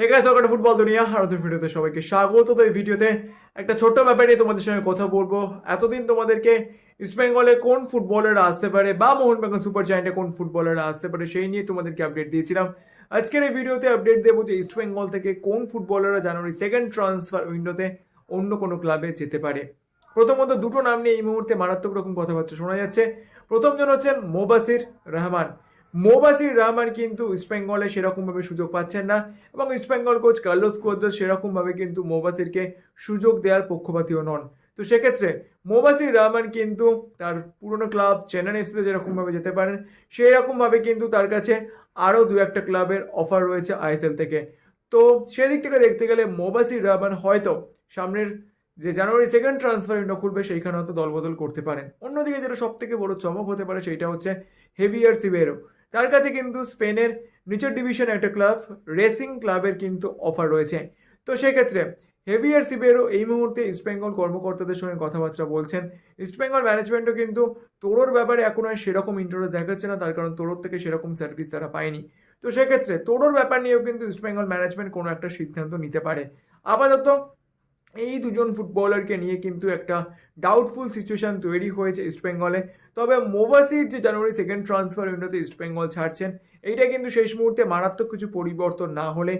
Football দুনিয়া আর নতুন ভিডিওতে সবাইকে স্বাগত। তো এই ভিডিওতে একটা ছোট্ট ব্যাপার তোমাদের সঙ্গে কথা বলব। এতদিন তোমাদেরকে ইস্ট বেঙ্গলে কোন ফুটবলাররা আসতে পারে বা মোহনবাগান সুপার জায়েন্টে কোন ফুটবলাররা আসতে পারে সেই নিয়ে তোমাদেরকে আপডেট দিয়েছিলাম। আজকের এই ভিডিওতে আপডেট দেবো যে ইস্ট বেঙ্গল থেকে কোন ফুটবলাররা জানুয়ারি সেকেন্ড ট্রান্সফার উইন্ডোতে অন্য কোনো ক্লাবে যেতে পারে। প্রথমত দুটো নাম নিয়ে এই মুহূর্তে মারাত্মক রকম কথাবার্তা শোনা যাচ্ছে। প্রথমজন হচ্ছেন মোবাসির রহমান। মোবাসির রহমান কিন্তু ইস্টবেঙ্গলে সেরকমভাবে সুযোগ পাচ্ছেন না এবং ইস্টবেঙ্গল কোচ কার্লোস কোদ্রোস সেরকমভাবে কিন্তু মোবাসিরকে সুযোগ দেওয়ার পক্ষপাতীয় নন। তো সেক্ষেত্রে মোবাসির রহমান কিন্তু তার পুরনো ক্লাব চেন্নাই এফসিতে যেরকমভাবে যেতে পারেন সেই রকমভাবে কিন্তু তার কাছে আরও দু একটা ক্লাবের অফার রয়েছে আইএসএল থেকে। তো সেদিক থেকে দেখতে গেলে মোবাসির রহমান হয়তো সামনের যে জানুয়ারি সেকেন্ড ট্রান্সফার উইন্ডো খুলবে, সেইখানে হয়তো দলবদল করতে পারেন। অন্যদিকে যেটা সব থেকে বড় চমক হতে পারে সেইটা হচ্ছে হেভিয়ার সিবেরো তার কাছে কিন্তু স্পেনের নিচের ডিভিশন একটা ক্লাব রেসিং ক্লাবের কিন্তু অফার রয়েছে। তো সেক্ষেত্রে হেভিয়ার সিবেরো এই মুহূর্তে ইস্টবেঙ্গল কর্মকর্তাদের সঙ্গে কথাবার্তা বলছেন। ইস্টবেঙ্গল ম্যানেজমেন্টও কিন্তু তোড়োর ব্যাপারে এখন আর সেরকম ইন্টারেস্ট দেখাচ্ছে না, তার কারণ তোড়োর থেকে সেরকম সার্ভিস তারা পায়নি। তো সেক্ষেত্রে তোড়োর ব্যাপার নিয়েও কিন্তু ইস্টবেঙ্গল ম্যানেজমেন্ট কোনো একটা সিদ্ধান্ত নিতে পারে। আপাতত এই দুজন ফুটবলারকে নিয়ে কিন্তু একটা ডাউটফুল সিচুয়েশান তৈরি হয়েছে ইস্টবেঙ্গলে তবে মোভাসির যে জানুয়ারি সেকেন্ড ট্রান্সফার উইন্ডোতে ইস্টবেঙ্গল ছাড়ছেন, এইটা কিন্তু শেষ মুহূর্তে মারাত্মক কিছু পরিবর্তন না হলে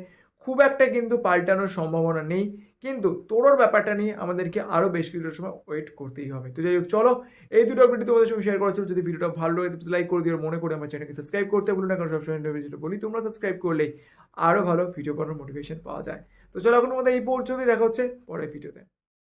খুব একটা কিন্তু পাল্টানোর সম্ভাবনা নেই। কিন্তু তোরোর ব্যাপারটা নিয়ে আমাদেরকে আরও বেশ কিছুটা সময় ওয়েট করতেই হবে। তো যাই হোক, চলো, এই দুটো আপডেট তোমাদের সঙ্গে শেয়ার করা ছিল। যদি ভিডিওটা ভালো লাগে লাইক করে দিও মনে করে আমার চ্যানেলকে সাবস্ক্রাইব করতে ভুলো না, কারণ সবসময় যেটা বলি, তোমরা সাবস্ক্রাইব করলে আরও ভালো ভিডিও করার মোটিভেশন পাওয়া যায়। তো চলো, এখন আমাদের এই পর্যন্তই, দেখা হচ্ছে পরে ভিডিওতে